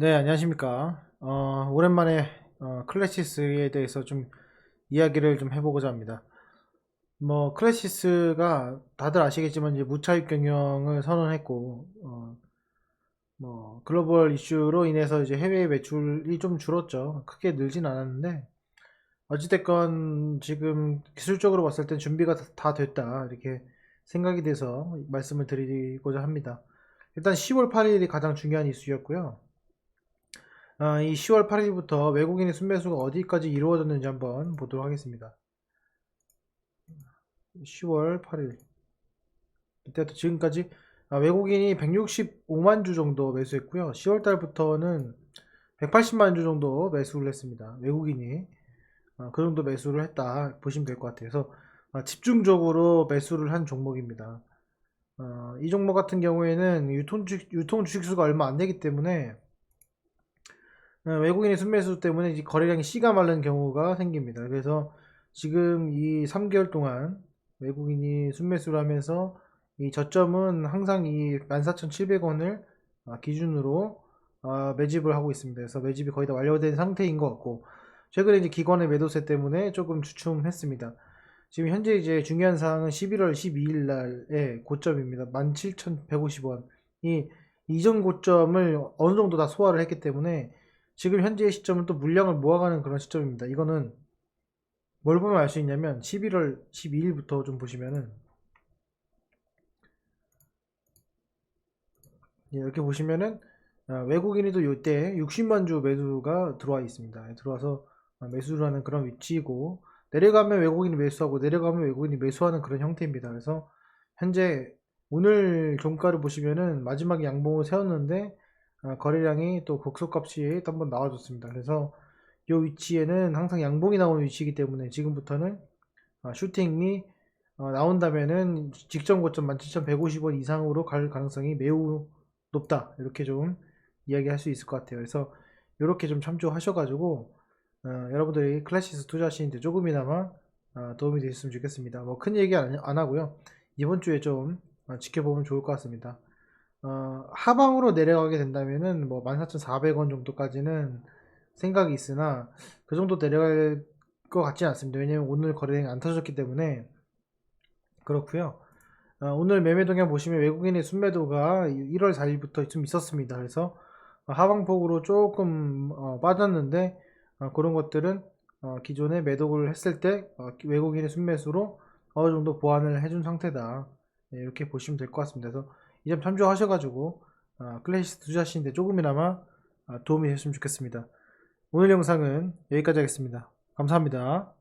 네, 안녕하십니까. 어, 오랜만에 어, 클래시스에 대해서 좀 이야기를 좀 해보고자 합니다. 뭐 클래시스가 다들 아시겠지만 이제 무차익 경영을 선언했고 어, 뭐 글로벌 이슈로 인해서 이제 해외 매출이 좀 줄었죠. 크게 늘진 않았는데 어찌됐건 지금 기술적으로 봤을 땐 준비가 다- 다 됐다 이렇게 생각이 돼서 말씀을 드리고자 합니다. 일단 10월 8일이 가장 중요한 이슈였고요. 아, 이 10월 8일부터 외국인의 순매수가 어디까지 이루어졌는지 한번 보도록 하겠습니다. 10월 8일. 이때부터 지금까지 아, 외국인이 165만 주 정도 매수했고요. 10월 달부터는 180만 주 정도 매수를 했습니다. 외국인이 아, 그 정도 매수를 했다 보시면 될 것 같아요. 그래서 아, 집중적으로 매수를 한 종목입니다. 어, 이 종목 같은 경우에는 유통, 주, 유통 주식수가 얼마 안 되기 때문에 어, 외국인의 순매수 때문에 거래량이 씨가 마른 경우가 생깁니다. 그래서 지금 이 3개월 동안 외국인이 순매수를 하면서 이 저점은 항상 이 14,700원을 기준으로 어, 매집을 하고 있습니다. 그래서 매집이 거의 다 완료된 상태인 것 같고 최근에 이제 기관의 매도세 때문에 조금 주춤했습니다. 지금 현재 이제 중요한 사항은 11월 12일 날의 고점입니다. 17,150원. 이 이전 고점을 어느 정도 다 소화를 했기 때문에 지금 현재의 시점은 또 물량을 모아가는 그런 시점입니다. 이거는 뭘 보면 알 수 있냐면 11월 12일부터 좀 보시면은 예, 이렇게 보시면은 아, 외국인이 또 이때 60만 주 매수가 들어와 있습니다. 들어와서 아, 매수를 하는 그런 위치이고 내려가면 외국인이 매수하고 내려가면 외국인이 매수하는 그런 형태입니다. 그래서 현재 오늘 종가를 보시면은 마지막에 양봉을 세웠는데 아, 거래량이 또 곡소값이 또 한번 나와줬습니다. 그래서 이 위치에는 항상 양봉이 나오는 위치이기 때문에 지금부터는 아, 슈팅이 어, 나온다면은 직전 고점 17,150원 이상으로 갈 가능성이 매우 높다. 이렇게 좀 이야기할 수 있을 것 같아요. 그래서 이렇게 좀 참조하셔가지고 어, 여러분들이 클래시스 투자하시는데 조금이나마 어, 도움이 되셨으면 좋겠습니다. 뭐 큰 얘기 안, 안 하고요. 이번 주에 좀 어, 지켜보면 좋을 것 같습니다. 어, 하방으로 내려가게 된다면은 뭐 14,400원 정도까지는 생각이 있으나 그 정도 내려갈 것 같지는 않습니다. 왜냐면 오늘 거래량이 안 터졌기 때문에 그렇고요. 어, 오늘 매매 동향 보시면 외국인의 순매도가 1월 4일부터 좀 있었습니다. 그래서 어, 하방폭으로 조금 어, 빠졌는데 어, 그런 것들은 어, 기존에 매도를 했을 때 어, 외국인의 순매수로 어느 정도 보완을 해준 상태다. 네, 이렇게 보시면 될 것 같습니다. 그래서 이 점 참조하셔가지고 어, 클래시스 투자하시는데 조금이나마 어, 도움이 되셨으면 좋겠습니다. 오늘 영상은 여기까지 하겠습니다. 감사합니다.